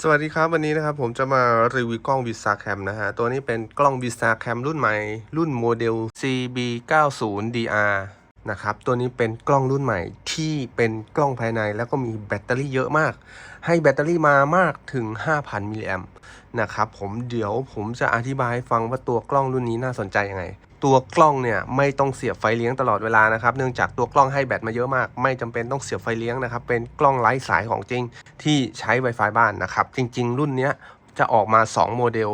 สวัสดีครับ วันนี้นะครับผมจะมารีวิวกล้อง v i s a Cam นะฮะ ตัวนี้เป็นกล้อง v i s a Cam รุ่นใหม่ รุ่นโมเดล CB90DR นะครับ ตัวนี้เป็นกล้องรุ่นใหม่ที่เป็นกล้องภายในแล้วก็มีแบตเตอรี่เยอะมาก ให้แบตเตอรี่มามากถึง 5,000 มิลลิแอมนะครับผมเดี๋ยวผมจะอธิบายให้ฟังว่าตัวกล้องรุ่นนี้น่าสนใจยังไง ตัวกล้องเนี่ยไม่ต้องเสียบไฟเลี้ยงตลอดเวลานะครับเนื่องจากตัวกล้องให้แบตมาเยอะมาก ไม่จำเป็นต้องเสียบไฟเลี้ยงนะครับเป็นกล้องไร้สายของจริงที่ใช้ Wi-Fi บ้านนะครับจริง ๆ รุ่นเนี้ย จะออกมา 2 โมเดล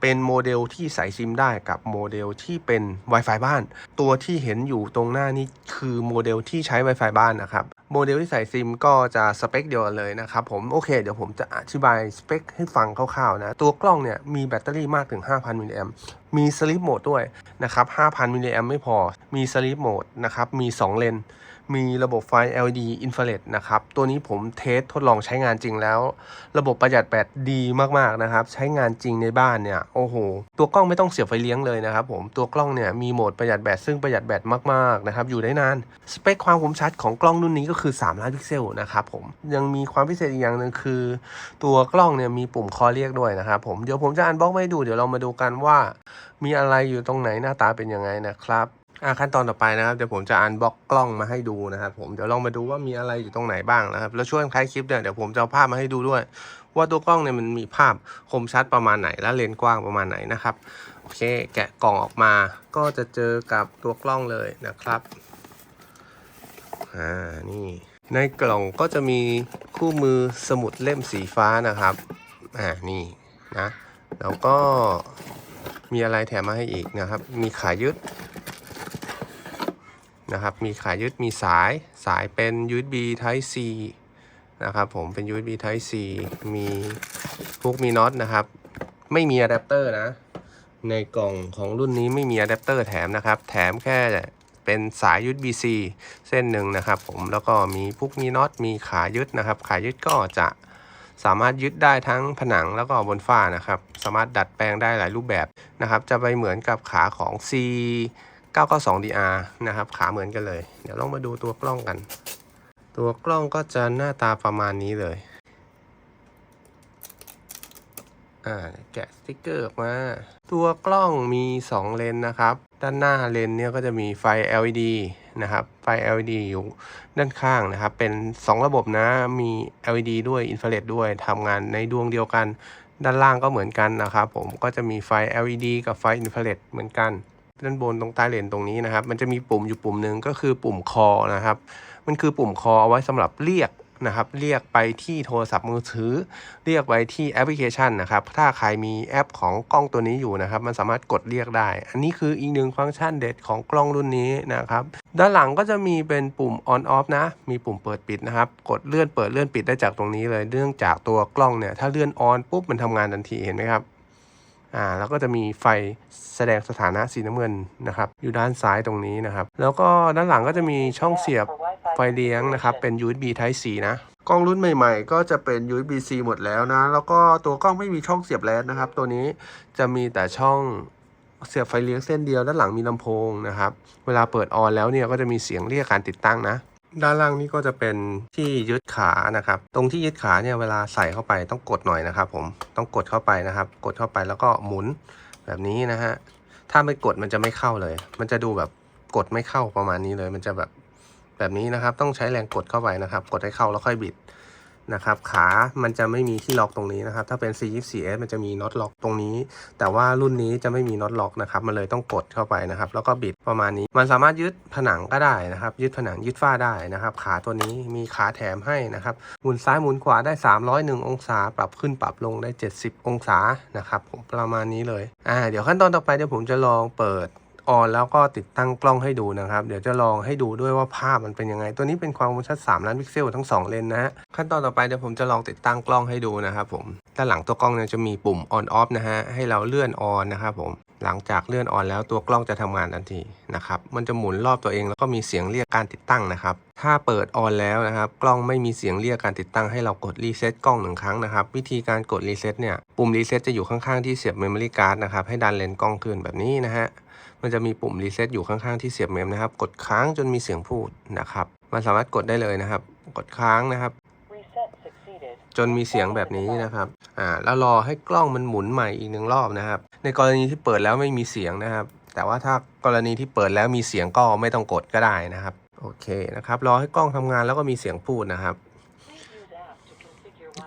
เป็นโมเดลที่ใส่ซิมได้กับโมเดลที่เป็น Wi-Fi บ้าน ตัวที่เห็นอยู่ตรงหน้านี้คือโมเดลที่ใช้ Wi-Fi บ้านนะครับ โมเดลที่ใส่ซิมก็จะสเปคเดียวกันเลยนะครับผม โอเค เดี๋ยวผมจะอธิบายสเปคให้ฟังคร่าวๆนะ ตัวกล้องเนี่ยมีแบตเตอรี่มากถึง 5,000 มิลลิแอมมีสลิปโหมดด้วยนะครับ 5,000 มิลลิแอมไม่พอ มีสลิปโหมดนะครับ มี 2 เลน มีระบบไฟ LED Infrared นะครับ ตัวนี้ผมเทสทดลองใช้งานจริงแล้ว ระบบประหยัดแบตดีมากๆนะครับ ใช้งานจริงในบ้านเนี่ย โอ้โห ตัวกล้องไม่ต้องเสียบไฟเลี้ยงเลยนะครับผม ตัวกล้องเนี่ยมีโหมดประหยัดแบตซึ่งประหยัดแบตมากๆนะครับ อยู่ได้นาน สเปคความคมชัดของกล้องรุ่นนี้ก็คือ 3 ล้านพิกเซลนะครับผม ยังมีความพิเศษอีกอย่างหนึ่งคือ ตัวกล้องเนี่ยมีปุ่มคอเรียกด้วยนะครับผม เดี๋ยวผมจะอันบล็อกให้ดู เดี๋ยวเรามาดูกันว่า มีอะไรอยู่ตรงไหนหน้าตาเป็นยังไงนะครับ ขั้นตอนต่อไปนะครับเดี๋ยวผมจะอันบล็อกกล้องมาให้ดูนะครับผมเดี๋ยวลองมาดูว่ามีอะไรอยู่ตรงไหนบ้างนะครับแล้วช่วงท้ายคลิปเนี่ยเดี๋ยวผมจะเอาภาพมาให้ดูด้วย ว่าตัวกล้องเนี่ยมันมีภาพคมชัดประมาณไหนและเลนส์กว้างประมาณไหนนะครับโอเค แกะกล่องออกมาก็จะเจอกับตัวกล้องเลยนะครับอ่านี่ในกล่องก็จะมีคู่มือสมุดเล่มสีฟ้านะครับอ่านี่นะแล้วก็มีอะไรแถมมาให้อีกนะครับ มีขายึด นะครับ มีขายึดมีสายสายเป็น USB Type C นะครับผมเป็น USB Type C มีพวกมีน็อตนะครับ ไม่มีอะแดปเตอร์นะ ในกล่องของรุ่นนี้ไม่มีอะแดปเตอร์แถมนะครับ แถมแค่เป็นสาย USB C เส้นหนึ่งนะครับ ผมแล้วก็มีพวกมีน็อตมีขายึดนะครับ ขายึดก็จะสามารถยึดได้ทั้งผนังแล้วก็บนฝ้านะครับ สามารถดัดแปลงได้หลายรูปแบบนะครับ จะไปเหมือนกับขาของ C 992DR นะครับ ขาเหมือนกันเลย เดี๋ยวลองมาดูตัวกล้องกัน ตัวกล้องก็จะหน้าตาประมาณนี้เลย อ่า แกะสติกเกอร์ออกมา ตัวกล้องมี 2 เลนนะครับ ด้านหน้าเลนเนี่ยก็จะมีไฟ LED นะครับ ไฟ LED อยู่ด้านข้างนะครับ เป็น 2 ระบบนะ มี LED ด้วย อินฟราเรดด้วย ทำงานในดวงเดียวกัน ด้านล่างก็เหมือนกันนะครับผม ก็จะมีไฟ LED กับไฟอินฟราเรดเหมือนกัน ด้านบนตรงใต้เลนตรงนี้นะครับ มันจะมีปุ่มอยู่ปุ่มหนึ่งก็คือปุ่มคอนะครับ มันคือปุ่มคอเอาไว้สำหรับเรียกนะครับ เรียกไปที่โทรศัพท์มือถือ เรียกไปที่แอปพลิเคชันนะครับ ถ้าใครมีแอปของกล้องตัวนี้อยู่นะครับ มันสามารถกดเรียกได้ อันนี้คืออีกหนึ่งฟังก์ชันเด็ดของกล้องรุ่นนี้นะครับ ด้านหลังก็จะมีเป็นปุ่ม on off นะ มีปุ่มเปิดปิดนะครับ กดเลื่อนเปิดเลื่อนปิดได้จากตรงนี้เลย เนื่องจากตัวกล้องเนี่ย ถ้าเลื่อน on ปุ๊บมันทำงานทันที เห็นไหมครับ อ่าแล้วก็จะมีไฟแสดงสถานะสีน้ำเงินนะครับ อยู่ด้านซ้ายตรงนี้นะครับ แล้วก็ด้านหลังก็จะมีช่องเสียบไฟเลี้ยงนะครับ เป็น USB Type C นะกล้องรุ่นใหม่ๆ ก็จะเป็น USB C หมดแล้วนะ แล้วก็ตัวกล้องไม่มีช่องเสียบแลนนะครับ ตัวนี้จะมีแต่ช่องเสียบไฟเลี้ยงเส้นเดียวด้านหลังมีลำโพงนะครับ เวลาเปิดออนแล้วเนี่ยก็จะมีเสียงเรียกการติดตั้งนะ ด้านล่างนี้ก็จะเป็นที่ยึดขานะครับ ตรงที่ยึดขาเนี่ยเวลาใส่เข้าไปต้องกดหน่อยนะครับ ผมต้องกดเข้าไปนะครับ กดเข้าไปแล้วก็หมุนแบบนี้นะฮะถ้าไม่กดมันจะไม่เข้าเลย มันจะดูแบบกดไม่เข้าประมาณนี้เลย มันจะแบบแบบนี้นะครับ ต้องใช้แรงกดเข้าไปนะครับ กดให้เข้าแล้วค่อยบิด นะครับขามันจะไม่มีที่ล็อกตรงนี้นะครับ ถ้าเป็น C24S มันจะมีน็อตล็อกตรงนี้ แต่ว่ารุ่นนี้จะไม่มีน็อตล็อกนะครับ มันเลยต้องกดเข้าไปนะครับ แล้วก็บิดประมาณนี้ มันสามารถยึดผนังก็ได้นะครับ ยึดผนังยึดฝ้าได้นะครับ ขาตัวนี้มีขาแถมให้นะครับ หมุนซ้ายหมุนขวาได้ 301 องศา ปรับขึ้นปรับลงได้ 70 องศานะครับผมประมาณนี้เลย อ่า เดี๋ยวขั้นตอนต่อไปเดี๋ยวผมจะลองเปิด ออนแล้วก็ติดตั้งกล้องให้ดูนะครับ เดี๋ยวจะลองให้ดูด้วยว่าภาพมันเป็นยังไง ตัวนี้เป็นความคมชัด 3 ล้านพิกเซลทั้ง 2 เลนนะฮะ ขั้นตอนต่อไปเดี๋ยวผมจะลองติดตั้งกล้องให้ดูนะครับผม ด้านหลังตัวกล้องเนี่ยจะมีปุ่ม on off นะฮะ ให้เราเลื่อนออนนะครับผม หลังจากเลื่อนออนแล้วตัวกล้องจะทำงานทันทีนะครับ มันจะหมุนรอบตัวเองแล้วก็มีเสียงเรียกการติดตั้งนะครับ ถ้าเปิดออนแล้วนะครับ กล้องไม่มีเสียงเรียกการติดตั้งให้เรากดรีเซ็ตกล้องหนึ่งครั้งนะครับ วิธีการกดรีเซ็ตเนี่ย ปุ่มรีเซ็ตจะอยู่ข้างๆที่เสียบเมมโมรี่การ์ดนะครับ ให้ดันเลนส์กล้องขึ้นแบบนี้นะฮะ มันจะมีปุ่มรีเซ็ตอยู่ข้างๆที่เสียบเมมนะครับ กดค้างจนมีเสียงพูดนะครับ มันสามารถกดได้เลยนะครับ กดค้างนะครับ Reset succeeded. จนมีเสียงแบบนี้นะครับ อ่า แล้วรอให้กล้องมันหมุนใหม่อีกหนึ่งรอบนะครับ ในกรณีที่เปิดแล้วไม่มีเสียงนะครับ แต่ว่าถ้ากรณีที่เปิดแล้วมีเสียงก็ไม่ต้องกดก็ได้นะครับ โอเคนะครับ รอให้กล้องทำงานแล้วก็มีเสียงพูดนะครับ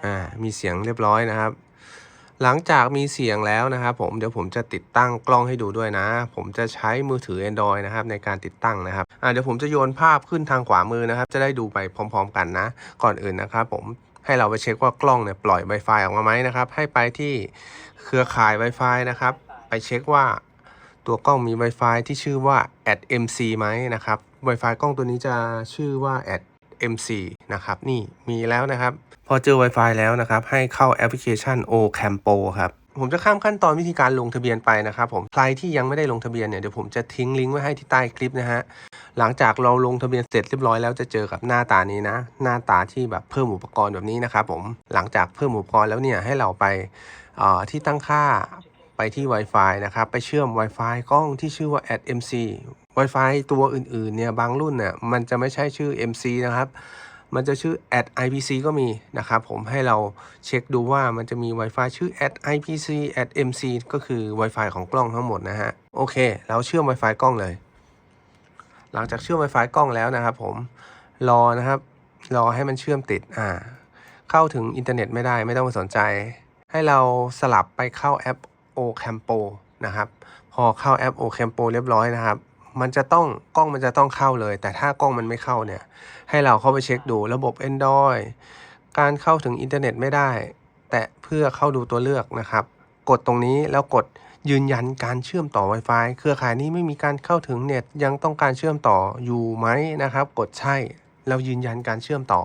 อ่า มีเสียงเรียบร้อยนะครับ หลังจากมีเสียงแล้วนะครับผมเดี๋ยวผมจะติดตั้งกล้องให้ดูด้วยนะ ผมจะใช้มือถือ Android นะครับในการติดตั้งนะครับเดี๋ยวผมจะโยนภาพขึ้นทางขวามือนะครับ จะได้ดูไปพร้อม ๆ กันนะ ก่อนอื่นนะครับผมให้เราไปเช็คว่ากล้องเนี่ยปล่อย Wi-Fi ออกมาไหมนะครับ ให้ไปที่เครือข่าย Wi-Fi นะครับ ไปเช็คว่าตัวกล้องมี Wi-Fi ที่ชื่อว่า @mc ไหมนะครับ Wi-Fi กล้องตัวนี้จะชื่อว่า @mc นะครับนี่มีแล้วนะครับ พอเจอ Wi-Fi แล้วนะครับ ให้เข้าแอปพลิเคชัน Ocampo ครับผมจะข้ามขั้นตอนวิธีการลงทะเบียนไปนะครับผมใครที่ยังไม่ได้ลงทะเบียนเนี่ยเดี๋ยวผมจะทิ้งลิงก์ไว้ให้ที่ใต้คลิปนะฮะหลังจากเราลงทะเบียนเสร็จเรียบร้อยแล้วจะเจอกับหน้าตานี้นะ หน้าตาที่แบบเพิ่มอุปกรณ์แบบนี้นะครับผมหลังจากเพิ่มอุปกรณ์แล้วเนี่ยให้เราไปออที่ตั้งค่าไปที่ Wi-Fi นะครับไปเชื่อม Wi-Fi กล้องที่ชื่อว่า @mc Wi-Fi ตัวอื่นๆเนี่ยบางรุ่นเนี่ยมันจะไม่ใช่ชื่อ mc นะครับ มันจะชื่อ @ipc ก็มีนะครับผมให้เราเช็คดูว่ามันจะมี Wi-Fi ชื่อ @ipc @mc ก็คือ Wi-Fi ของกล้องทั้งหมดนะฮะ โอเค เราเชื่อม Wi-Fi กล้องเลย หลังจากเชื่อม Wi-Fi กล้องแล้วนะครับผมรอนะครับ รอให้มันเชื่อมติดอ่าเข้าถึงอินเทอร์เน็ตไม่ได้ไม่ต้องไปสนใจ ให้เราสลับไปเข้าแอป Ocampo นะครับ พอเข้าแอป Ocampo เรียบร้อยนะครับ มันจะต้องกล้องมันจะต้องเข้าเลย แต่ถ้ากล้องมันไม่เข้าเนี่ย ให้เราเข้าไปเช็คดูระบบ Android การเข้าถึงอินเทอร์เน็ตไม่ได้ แต่เพื่อเข้าดูตัวเลือกนะครับ กดตรงนี้แล้วกดยืนยันการเชื่อมต่อ Wi-Fi เครือข่ายนี้ไม่มีการเข้าถึงเน็ตยังต้องการเชื่อมต่ออยู่ไหมนะครับ กดใช่เรายืนยันการเชื่อมต่อ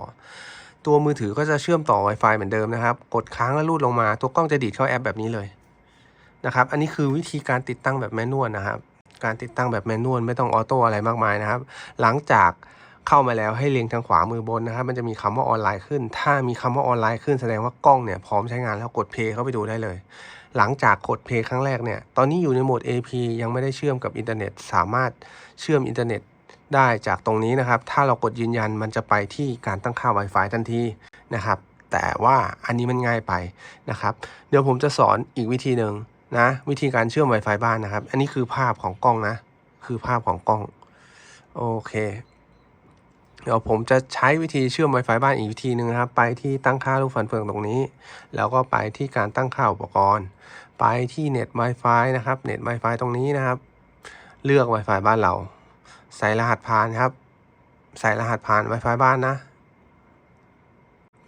ตัวมือถือก็จะเชื่อมต่อ Wi-Fi เหมือนเดิมนะครับ กดค้างแล้วลูดลงมา ตัวกล้องจะดีดเข้าแอปแบบนี้เลยนะครับ อันนี้คือวิธีการติดตั้งแบบแมนนวลนะครับ การติดตั้งแบบแมนนวลไม่ต้องออโต้อะไรมากมายนะครับ หลังจากเข้ามาแล้วให้เล็งทางขวามือบนนะครับ มันจะมีคำว่าออนไลน์ขึ้น ถ้ามีคำว่าออนไลน์ขึ้นแสดงว่ากล้องเนี่ยพร้อมใช้งานแล้วกดเพย์เข้าไปดูได้เลย หลังจากกดเพย์ครั้งแรกเนี่ย ตอนนี้อยู่ในโหมด AP ยังไม่ได้เชื่อมกับอินเทอร์เน็ต สามารถเชื่อมอินเทอร์เน็ตได้จากตรงนี้นะครับ ถ้าเรากดยืนยันมันจะไปที่การตั้งค่า Wi-Fi ทันทีนะครับ แต่ว่าอันนี้มันง่ายไปนะครับ เดี๋ยวผมจะสอนอีกวิธีหนึ่ง นะ วิธีการเชื่อม Wi-Fi บ้านนะครับ อันนี้คือภาพของกล้องนะ คือภาพของกล้อง โอเค เดี๋ยวผมจะใช้วิธีเชื่อม Wi-Fi บ้านอีกวิธีหนึ่งนะครับ ไปที่ตั้งค่าลูกฟันเฟืองตรงนี้ แล้วก็ไปที่การตั้งค่าอุปกรณ์ ไปที่เน็ต Wi-Fi นะครับ เน็ต Wi-Fi ตรงนี้นะครับ เลือก Wi-Fi บ้านเรา ใส่รหัสผ่านครับ ใส่รหัสผ่าน Wi-Fi บ้านนะ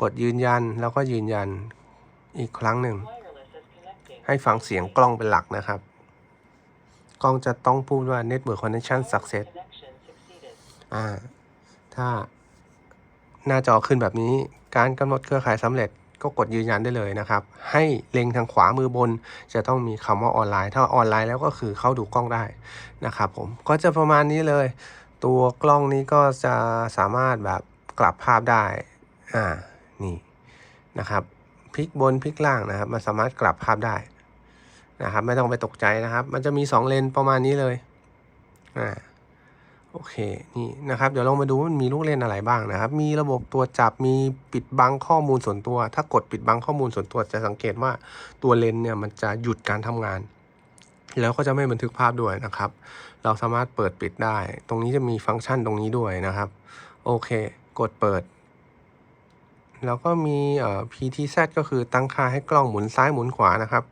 กดยืนยันแล้วก็ยืนยันอีกครั้งหนึ่ง ให้ฟังเสียงกล้องเป็นหลักนะครับ กล้องจะต้องพูดว่า Network Connection Success อ่า ถ้าหน้าจอขึ้นแบบนี้การกำหนดเครือข่ายสำเร็จก็กดยืนยันได้เลยนะครับ ให้เล็งทางขวามือบน จะต้องมีคำว่าออนไลน์ ถ้าออนไลน์แล้วก็คือเข้าดูกล้องได้นะครับผมก็จะประมาณนี้เลย ตัวกล้องนี้ก็จะสามารถแบบกลับภาพได้อ่านี่นะครับพลิกบนพลิกล่างนะครับ มันสามารถกลับภาพได้ นะครับ ไม่ต้องไปตกใจนะครับ มันจะมี 2 เลนประมาณนี้เลยอ่าโอเคนี่นะครับ เดี๋ยวลองมาดูมันมีลูกเล่นอะไรบ้างนะครับ มีระบบตัวจับมีปิดบังข้อมูลส่วนตัว ถ้ากดปิดบังข้อมูลส่วนตัวจะสังเกตว่าตัวเลนเนี่ยมันจะหยุดการทำงาน แล้วก็จะไม่บันทึกภาพด้วยนะครับ เราสามารถเปิดปิดได้ ตรงนี้จะมีฟังก์ชันตรงนี้ด้วยนะครับ โอเค กดเปิด แล้วก็มีเอ่อ PTZ ก็คือตั้งค่าให้กล้องหมุนซ้ายหมุนขวานะครับ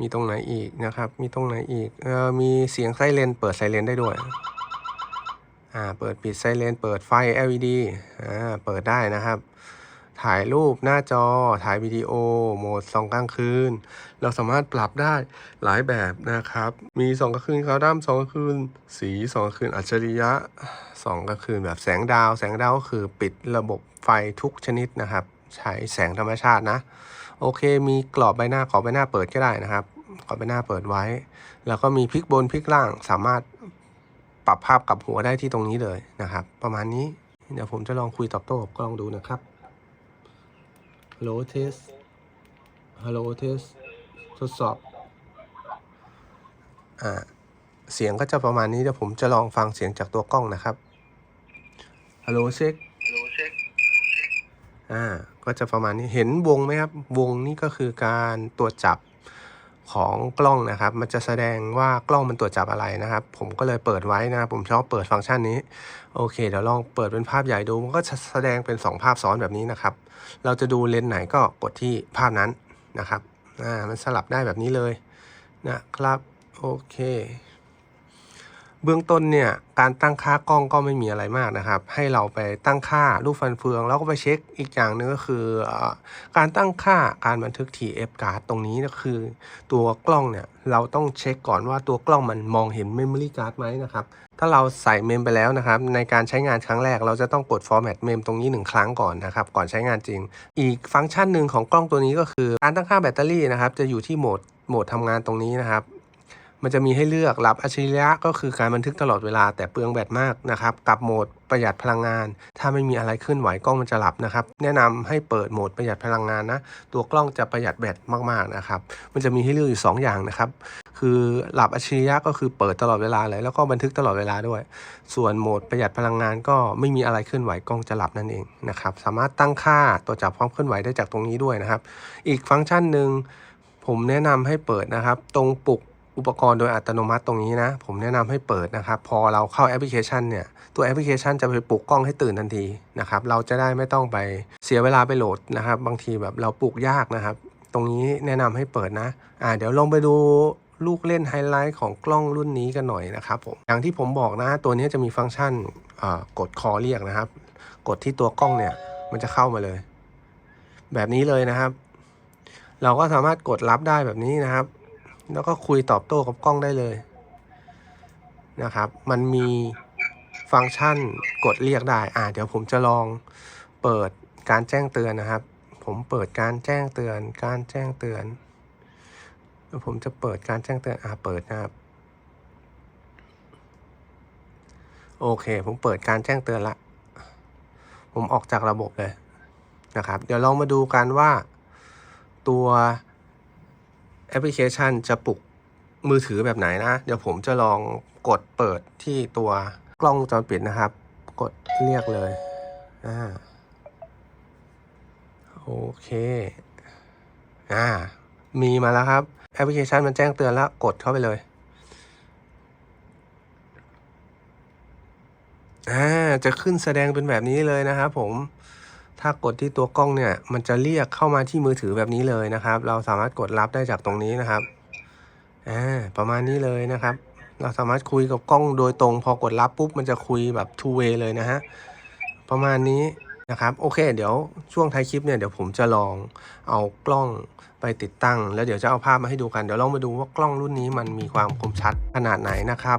มีตรงไหนอีกนะครับ มีตรงไหนอีกเออมีเสียงไซเรนเปิดไซเรนได้ด้วยอ่าเปิดปิดไซเรนเปิดไฟ LED อ่าเปิดได้นะครับ ถ่ายรูปหน้าจอ ถ่ายวิดีโอ โหมดส่องกลางคืน เราสามารถปรับได้หลายแบบนะครับ มีส่องกลางคืนขาวดำส่องกลางคืน สีส่องกลางคืนอัจฉริยะส่องกลางคืนแบบแสงดาว แสงดาวก็คือปิดระบบไฟทุกชนิดนะครับ ใช้แสงธรรมชาตินะ โอเค มีกรอบใบหน้ากรอบใบหน้าเปิดก็ได้นะครับกรอบใบหน้าเปิดไว้ แล้วก็มีพลิกบนพลิกล่างสามารถปรับภาพกลับหัวได้ที่ตรงนี้เลยนะครับ ประมาณนี้เดี๋ยวผมจะลองคุยตอบโต้กับกล้องดูนะครับฮัลโหลเทสฮัลโหลเทสทดสอบอ่าเสียงก็จะประมาณนี้เดี๋ยวผมจะลองฟังเสียงจากตัวกล้องนะครับฮัลโหลเช็คฮัลโหลเช็คอ่า ก็จะประมาณนี้เห็นวงไหมครับ วงนี่ก็คือการตรวจจับของกล้องนะครับ มันจะแสดงว่ากล้องมันตรวจจับอะไรนะครับ ผมก็เลยเปิดไว้นะ ผมชอบเปิดฟังก์ชันนี้ โอเค เดี๋ยวลองเปิดเป็นภาพใหญ่ดู มันก็จะแสดงเป็น 2 ภาพซ้อนแบบนี้นะครับ เราจะดูเลนส์ไหนก็กดที่ภาพนั้นนะครับ อ่า มันสลับได้แบบนี้เลยนะครับ โอเค เบื้องต้นเนี่ยการตั้งค่ากล้องก็ไม่มีอะไรมากนะครับ ให้เราไปตั้งค่ารูปฟันเฟือง แล้วก็ไปเช็คอีกอย่างหนึงก็คืออการตั้งค่าการบันทึก TF card ตรงนี้ก็คือ ตัวกล้องเนี่ยเราต้องเช็คก่อนว่าตัวกล้องมันมองเห็น memory card ไหมนะครับ ถ้าเราใส่เมมไปแล้วนะครับ ในการใช้งานครั้งแรกเราจะต้องกด format เมมตรงนี้หนึ่งครั้งก่อนนะครับ ก่อนใช้งานจริง อีกฟังก์ชันหนึ่งของกล้องตัวนี้ก็คือ การตั้งค่าแบตเตอรี่นะครับจะอยู่ที่โหมดโหมดทำงานตรงนี้นะครับ มันจะมีให้เลือกรับอัจฉริยะก็คือการบันทึกตลอดเวลาแต่เปลืองแบตมากนะครับ กับโหมดประหยัดพลังงาน ถ้าไม่มีอะไรเคลื่อนไหวกล้องมันจะหลับนะครับ แนะนำให้เปิดโหมดประหยัดพลังงานนะ ตัวกล้องจะประหยัดแบตมากๆนะครับ มันจะมีให้เลือกอยู่ 2 อย่างนะครับ คือหลับอัจฉริยะก็คือเปิดตลอดเวลาเลยแล้วก็บันทึกตลอดเวลาด้วย ส่วนโหมดประหยัดพลังงานก็ไม่มีอะไรเคลื่อนไหวกล้องจะหลับนั่นเองนะครับ สามารถตั้งค่าตัวจับความเคลื่อนไหวได้จากตรงนี้ด้วยนะครับ อีกฟังก์ชันหนึ่งผมแนะนำให้เปิดนะครับ ตรงปลุก อุปกรณ์โดยอัตโนมัติตรงนี้นะ ผมแนะนำให้เปิดนะครับ พอเราเข้าแอปพลิเคชันเนี่ย ตัวแอปพลิเคชันจะไปปลุกกล้องให้ตื่นทันทีนะครับ เราจะได้ไม่ต้องไปเสียเวลาไปโหลดนะครับ บางทีแบบเราปลุกยากนะครับ ตรงนี้แนะนำให้เปิดนะ อ่า เดี๋ยวลองไปดูลูกเล่นไฮไลท์ของกล้องรุ่นนี้กันหน่อยนะครับผม อย่างที่ผมบอกนะ ตัวนี้จะมีฟังก์ชันกดคอเรียกนะครับ กดที่ตัวกล้องเนี่ย มันจะเข้ามาเลย แบบนี้เลยนะครับ เราก็สามารถกดรับได้แบบนี้นะครับ แล้วก็คุยตอบโต้กับกล้องได้เลยนะครับ มันมีฟังก์ชันกดเรียกได้ อ่าเดี๋ยวผมจะลองเปิดการแจ้งเตือนนะครับ ผมเปิดการแจ้งเตือน การแจ้งเตือนแล้วผมจะเปิดการแจ้งเตือน อ่าเปิดนะครับ โอเค ผมเปิดการแจ้งเตือนละ ผมออกจากระบบเลยนะครับ เดี๋ยวลองมาดูกันว่าตัว แอปพลิเคชันจะปลุกมือถือแบบไหนนะ เดี๋ยวผมจะลองกดเปิดที่ตัวกล้องจรปิดนะครับ กดเรียกเลยอ่าโอเคอ่ามีมาแล้วครับ แอปพลิเคชันมันแจ้งเตือนแล้วกดเข้าไปเลยอ่าจะขึ้นแสดงเป็นแบบนี้เลยนะครับผม ถ้ากดที่ตัวกล้องเนี่ยมันจะเรียกเข้ามาที่มือถือแบบนี้เลยนะครับ เราสามารถกดรับได้จากตรงนี้นะครับอ่าประมาณนี้เลยนะครับ เราสามารถคุยกับกล้องโดยตรง พอกดรับปุ๊บมันจะคุยแบบ two way เลยนะฮะประมาณนี้นะครับโอเค เดี๋ยวช่วงท้ายคลิปเนี่ยเดี๋ยวผมจะลองเอากล้องไปติดตั้ง แล้วเดี๋ยวจะเอาภาพมาให้ดูกันเดี๋ยวลองมาดูว่ากล้องรุ่นนี้มันมีความคมชัดขนาดไหนนะครับ